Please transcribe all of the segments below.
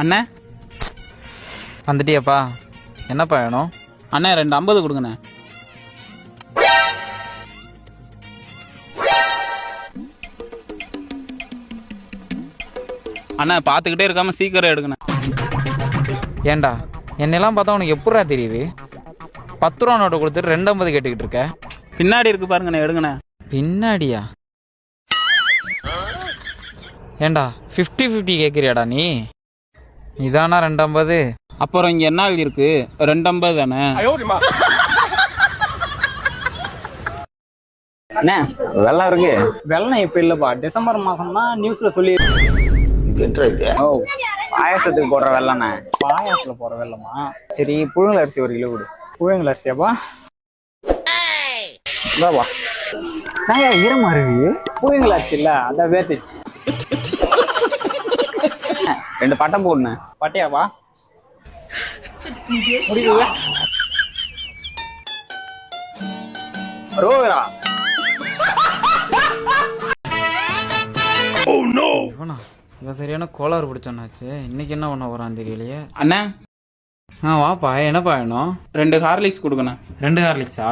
அண்ணே. வந்துட்டியாப்பா. என்னப்பா வேணும்? அண்ணே ரெண்டு ஐம்பது கொடுங்கண்ணே. அண்ணா பார்த்துக்கிட்டே இருக்காம சீக்கிரம் எடுங்கண்ணே. ஏன்டா என்னெல்லாம் பார்த்தா உனக்கு எப்படிடா தெரியுது? பத்து ரூபா நோட்டை கொடுத்துட்டு ரெண்டு ஐம்பது கேட்டுக்கிட்டு இருக்க? பின்னாடி இருக்கு பாருங்கண்ணே எடுங்கண்ணே. பின்னாடியா? ஏன்டா ஃபிஃப்டி ஃபிஃப்டி கேட்குறியாடா நீ? இதானா ரெண்டு ஐம்பது அப்புறம் இங்க என்ன எழுதியிருக்கு? ரெண்டு ஐம்பது தானே அண்ணே வெள்ளம் இருக்கு. வெள்ளம் இப்ப இல்லப்பா. டிசம்பர் மாசம் தான் நியூஸ்ல சொல்லி ஓ பாயாசத்துக்கு போடுற வெள்ளண்ணே. பாயாசத்துல போடுற வெள்ளமா? சரி புழுங்கல் அரிசி ஒரு கிலோ கொடு. புழுங்கல் அரிசியாப்பா? இந்தாப்பா. நாங்க ஈரமா இருக்கு? புழுங்கல் அரிசி இல்ல அதான் வேர்த்துச்சு. ரெண்டு பட்டை போடுண்ணே. பட்டையாப்பா முடியுது ரோகரா. இவனா இவன் சரியான கோளாறு பிடிச்சானாச்சு இன்னைக்கு என்ன பண்ண போறான் தெரியலையே. அண்ணே. ஆ வாப்பா என்னப்பா வேணும்? ரெண்டு ஹார்லிக்ஸ் கொடுங்கண்ணே. ரெண்டு ஹார்லிக்ஸா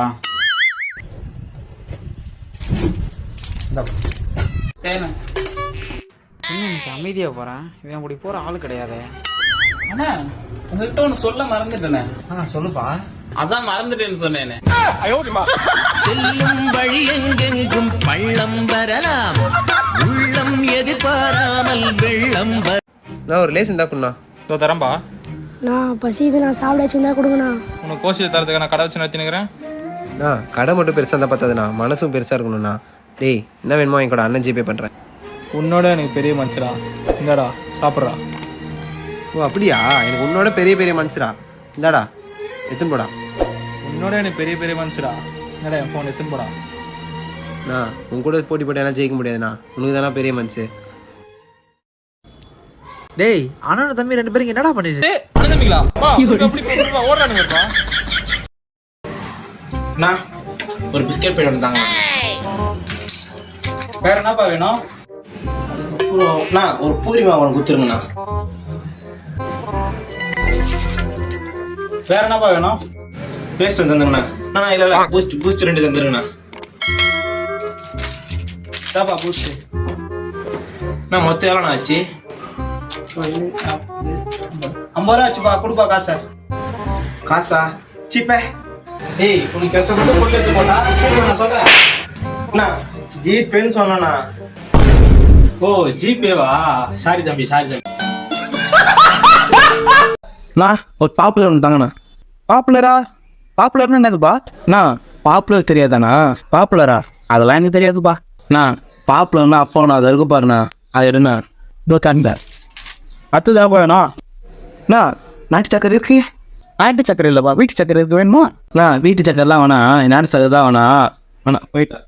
சரிண்ணே. என்ன இன்னைக்கு அமைதியா போறேன் இவன் அப்படி போற ஆள் கிடையாதே. அண்ணா உங்ககிட்ட ஒன்று சொல்ல மறந்துட்டேனே. ஆ சொல்லுப்பா. அதான் மறந்துட்டேன்னு சொன்னேனே. செல்லும் வழி எங்கெங்கும் பள்ளம் வரலாம். உள்ளம் எதிர்பாராமல் வெள்ளம் வர நான் ஒரு லேஸ் இருந்தா குண்ணா. இதோ தரம்பா நான் பசிது நான் சாப்பிட வச்சிருந்தா கொடுங்கண்ணா. உனக்கு கோசியில் தரதுக்கு நான் கடை வச்சு நடத்தினுக்கிறேன். அண்ணா கடை மட்டும் பெருசாக இருந்தால் பார்த்ததுண்ணா மனசும் பெருசாக இருக்கணும்ண்ணா. டேய் என்ன வேணுமோ என் கூட அண்ணன் ஜிபே பண்ணுறேன் உன்னோட எனக்கு பெரிய மனுஷரா. இந்தாடா சாப்பிட்றா. ஓ அப்படியா? எனக்கு உன்னோட பெரிய பெரிய மனுஷரா. இந்தாடா எத்தனை போடா. உன்னோட எனக்கு பெரிய பெரிய மனுஷரா. என்னடா என் ஃபோன் எடுத்துன்னு போடா. அண்ணா உன் கூட போட்டி போட்டு எல்லாம் ஜெயிக்க முடியாதுண்ணா. உனக்கு தானே பெரிய மனுஷு டேய் அண்ணன் தம்பி ரெண்டு பேரும் என்னடா பண்ணிட்டு அண்ணன் ஓடுறானுங்கப்பா ஒரு பிஸ்கெட் பேட் தாங்க. வேற என்னப்பா வேணும்? அண்ணா ஒரு பூரிமா ஒன்று கொடுத்துருங்கண்ணா. வேற என்னப்பா வேணும்? பேஸ்ட் தந்துருங்கண்ணா. அண்ணா இல்லை இல்லை பூஸ்ட் பூஸ்ட் ரெண்டு தந்துருங்கண்ணா. தாப்பா பூஸ்ட் அண்ணா மொத்தம் எவ்வளோண்ணா ஆச்சு? ஐம்பது ரூபா ஆச்சுப்பா கொடுப்பா காசை. காசா? சிப்பே. ஏய் உனக்கு கஷ்டப்பட்டு பொருள் எடுத்து போட்டா சரி நான் சொல்கிறேன் அண்ணா ஜிபேன்னு சொன்னண்ணா. ஓ ஜிபேவா? சாரி தம்பி சாரி தம்பி. நான் ஒரு பாப்புலர் ஒன்று தாங்கண்ணா. பாப்புலரா பாப்புலர்னு என்னதுப்பா? நான் பாப்புலர் தெரியாதாண்ணா? பாப்புலரா அதெல்லாம் எனக்கு தெரியாதுப்பா. நான் பாப்புலர்னா அப்போ நான் அதை இருக்கு பாருண்ணா. அது எடுண்ணா இதோ தந்த. தான் வேணும். நான் நாட்டு சக்கரை இருக்கு? நாட்டு சக்கரை இல்லைப்பா வீட்டு சக்கரை இருக்கு வேணுமா? நான் வீட்டு சக்கரைலாம் வேணாம். நாட்டு சக்கரை தான் வேணாம். வேணாம் போயிட்டேன்